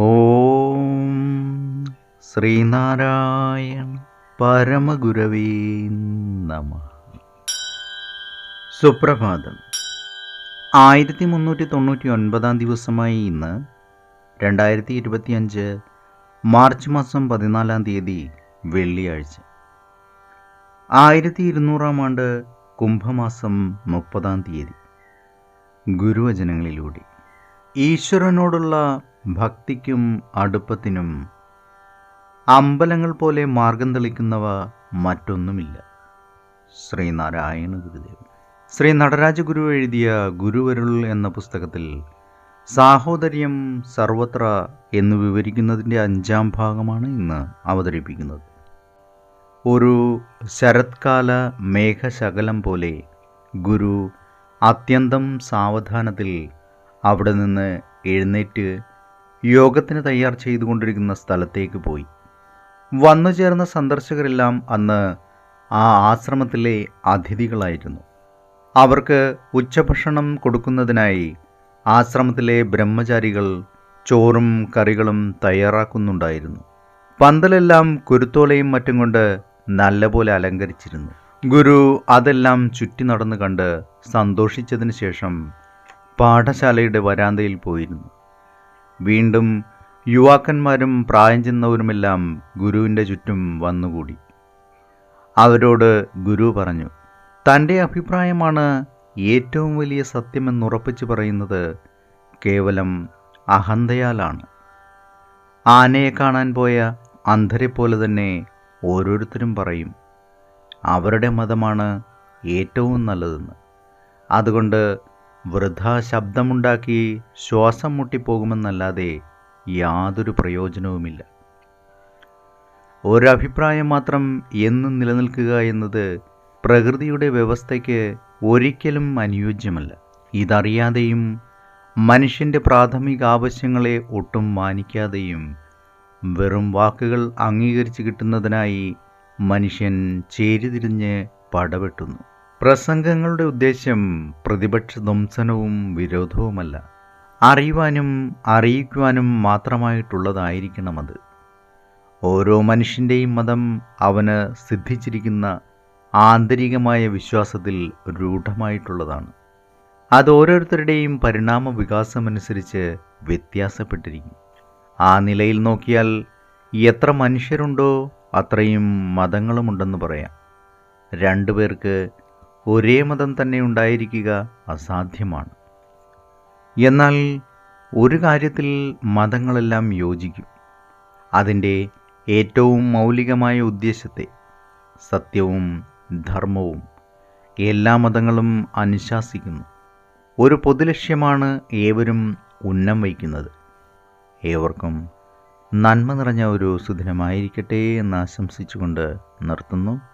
ഓം ശ്രീനാരായണ പരമഗുരവേ നമ. സുപ്രഭാതം. ആയിരത്തി മുന്നൂറ്റി തൊണ്ണൂറ്റി ഒൻപതാം ദിവസമായി ഇന്ന് രണ്ടായിരത്തി ഇരുപത്തിയഞ്ച് മാർച്ച് മാസം പതിനാലാം തീയതി വെള്ളിയാഴ്ച. ആയിരത്തി ഇരുന്നൂറാം ആണ്ട് കുംഭമാസം മുപ്പതാം തീയതി. ഗുരുവചനങ്ങളിലൂടെ. ഈശ്വരനോടുള്ള ഭക്തിക്കും അടുപ്പത്തിനും അമ്പലങ്ങൾ പോലെ മാർഗം തെളിക്കുന്നവ മറ്റൊന്നുമില്ല. ശ്രീനാരായണ ഗുരുദേവൻ. ശ്രീ നടരാജ ഗുരു എഴുതിയ ഗുരുവരുൾ എന്ന പുസ്തകത്തിൽ സാഹോദര്യം സർവത്ര എന്ന് വിവരിക്കുന്നതിന്റെ അഞ്ചാം ഭാഗമാണ് ഇന്ന് അവതരിപ്പിക്കുന്നത്. ഒരു ശരത്കാല മേഘശകലം പോലെ ഗുരു അത്യന്തം സാവധാനത്തിൽ അവിടെ നിന്ന് എഴുന്നേറ്റ് യോഗത്തിന് തയ്യാർ ചെയ്തുകൊണ്ടിരിക്കുന്ന സ്ഥലത്തേക്ക് പോയി. വന്നു ചേർന്ന സന്ദർശകരെല്ലാം അന്ന് ആ ആശ്രമത്തിലെ അതിഥികളായിരുന്നു. അവർക്ക് ഉച്ചഭക്ഷണം കൊടുക്കുന്നതിനായി ആശ്രമത്തിലെ ബ്രഹ്മചാരികൾ ചോറും കറികളും തയ്യാറാക്കുന്നുണ്ടായിരുന്നു. പന്തലെല്ലാം കുരുത്തോലയും മറ്റും കൊണ്ട് നല്ലപോലെ അലങ്കരിച്ചിരുന്നു. ഗുരു അതെല്ലാം ചുറ്റി നടന്നു കണ്ട് സന്തോഷിച്ചതിന് ശേഷം പാഠശാലയുടെ വരാന്തയിൽ പോയിരുന്നു. വീണ്ടും യുവാക്കന്മാരും പ്രായം ചെന്നവരുമെല്ലാം ഗുരുവിന്റെ ചുറ്റും വന്നുകൂടി. അവരോട് ഗുരു പറഞ്ഞു തന്റെ അഭിപ്രായമാണ് ഏറ്റവും വലിയ സത്യമെന്നുറപ്പിച്ച് പറയുന്നത് കേവലം അഹന്തയാലാണ്. ആനയെ കാണാൻ പോയ അന്ധരെ പോലെ തന്നെ ഓരോരുത്തരും പറയും അവരുടെ മതമാണ് ഏറ്റവും നല്ലതെന്ന്. അതുകൊണ്ട് വൃഥാ ശബ്ദമുണ്ടാക്കി ശ്വാസം മുട്ടിപ്പോകുമെന്നല്ലാതെ യാതൊരു പ്രയോജനവുമില്ല. ഒരഭിപ്രായം മാത്രം എന്നും നിലനിൽക്കുക എന്നത് പ്രകൃതിയുടെ വ്യവസ്ഥയ്ക്ക് ഒരിക്കലും അനുയോജ്യമല്ല. ഇതറിയാതെയും മനുഷ്യന്റെ പ്രാഥമിക ആവശ്യങ്ങളെ ഒട്ടും മാനിക്കാതെയും വെറും വാക്കുകൾ അംഗീകരിച്ച് കിട്ടുന്നതിനായി മനുഷ്യൻ ചേരിതിരിഞ്ഞ് പടവെട്ടുന്നു. പ്രസംഗങ്ങളുടെ ഉദ്ദേശ്യം പ്രതിപക്ഷ ധ്വംസനവും വിരോധവുമല്ല. അറിയുവാനും അറിയിക്കുവാനും മാത്രമായിട്ടുള്ളതായിരിക്കണം അത് ഓരോ മനുഷ്യന്റെയും മതം അവന് സിദ്ധിച്ചിരിക്കുന്ന ആന്തരികമായ വിശ്വാസത്തിൽ രൂഢമായിട്ടുള്ളതാണ്. അത് ഓരോരുത്തരുടെയും പരിണാമ വികാസമനുസരിച്ച് വ്യത്യാസപ്പെട്ടിരിക്കും. ആ നിലയിൽ നോക്കിയാൽ എത്ര മനുഷ്യരുണ്ടോ അത്രയും മതങ്ങളുമുണ്ടെന്ന് പറയാം. രണ്ടുപേർക്ക് ഒരേ മതം തന്നെ ഉണ്ടായിരിക്കുക അസാധ്യമാണ്. എന്നാൽ ഒരു കാര്യത്തിൽ മതങ്ങളെല്ലാം യോജിക്കും. അതിന്റെ ഏറ്റവും മൗലികമായ ഉദ്ദേശത്തെ സത്യവും ധർമ്മവും എല്ലാ മതങ്ങളും അനുശാസിക്കുന്നു. ഒരു പൊതുലക്ഷ്യമാണ് ഏവരും ഉന്നം വയ്ക്കുന്നത്. ഏവർക്കും നന്മ നിറഞ്ഞ ഒരു സുദിനമായിരിക്കട്ടെ എന്ന് ആശംസിച്ചുകൊണ്ട് നിർത്തുന്നു.